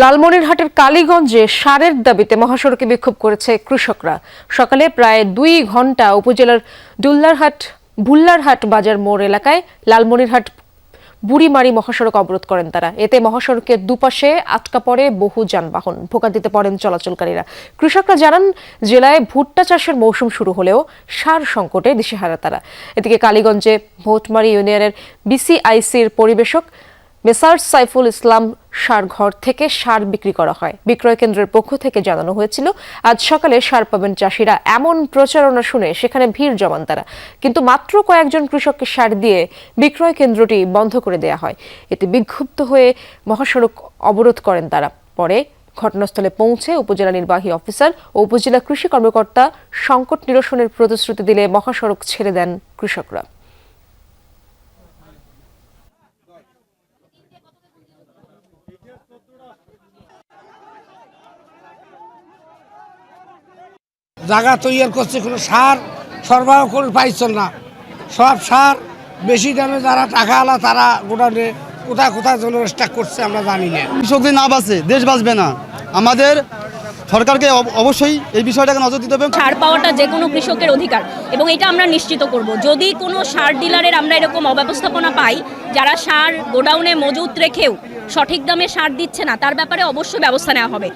লালমনিরহাটের কালীগঞ্জে সারের দাবিতে মহাসড়কে বিক্ষোভ করেছে কৃষকরা। সকালে প্রায় দুই ঘণ্টা উপজেলার ডুল্লারহাট ভুল্লারহাট বাজার মোড় এলাকায় লালমনিরহাট বুড়িমারি মহাসড়ক অবরোধ করেন তারা। এতে মহাসড়কের দুপাশে আটকা পড়ে বহু যানবাহন। ভোগান্তিতে পড়েন চলাচলকারীরা। কৃষকরা জানান, জেলায় ভুট্টা চাষের মৌসুম শুরু হলেও সার সংকটে দিশেহারা তারা। এদিকে কালীগঞ্জে ভোটমারি ইউনিয়নের বিসিআইসির পরিবেশক মেসার্স সাইফুল ইসলাম সার ঘর থেকে সার বিক্রি করা হয়। বিক্রয় কেন্দ্রের পক্ষ থেকে জানানো হয়েছিল, আজ সকালে সার পাবেন চাষিরা। এমন প্রচারণা শুনে সেখানে ভিড় জমান তারা। কিন্তু মাত্র কয়েকজন কৃষককে সার দিয়ে বিক্রয় কেন্দ্রটি বন্ধ করে দেয়া হয়। এতে বিক্ষুব্ধ হয়ে মহাসড়ক অবরোধ করেন তারা। পরে ঘটনাস্থলে পৌঁছে উপজেলা নির্বাহী অফিসার ও উপজেলা কৃষি কর্মকর্তা সংকট নিরসনের প্রতিশ্রুতি দিলে মহাসড়ক ছেড়ে দেন কৃষকরা। জায়গা তৈরি করছে কোনো সার সরবরাহ করে পাইছেন না। সব সার বেশি দামে যারা টাকা আলা তারা গোডাউনে কোথায় কোথায় জন্য স্টাক করছে আমরা জানি না। কৃষকদের না বাঁচে দেশ বাঁচবে না। আমাদের সরকারকে অব- অবশ্যই এই বিষয়টাকে নজর দিতে হবে। সার পাওয়াটা যে কোনো কৃষকের অধিকার এবং এটা আমরা নিশ্চিত করব। যদি কোনো সার ডিলারের আমরা এরকম অব্যবস্থাপনা পাই যারা সার গোডাউনে মজুত রেখেও সঠিক দামে সার দিচ্ছে না। তার ব্যাপারে অবশ্যই ব্যবস্থা নেওয়া হবে।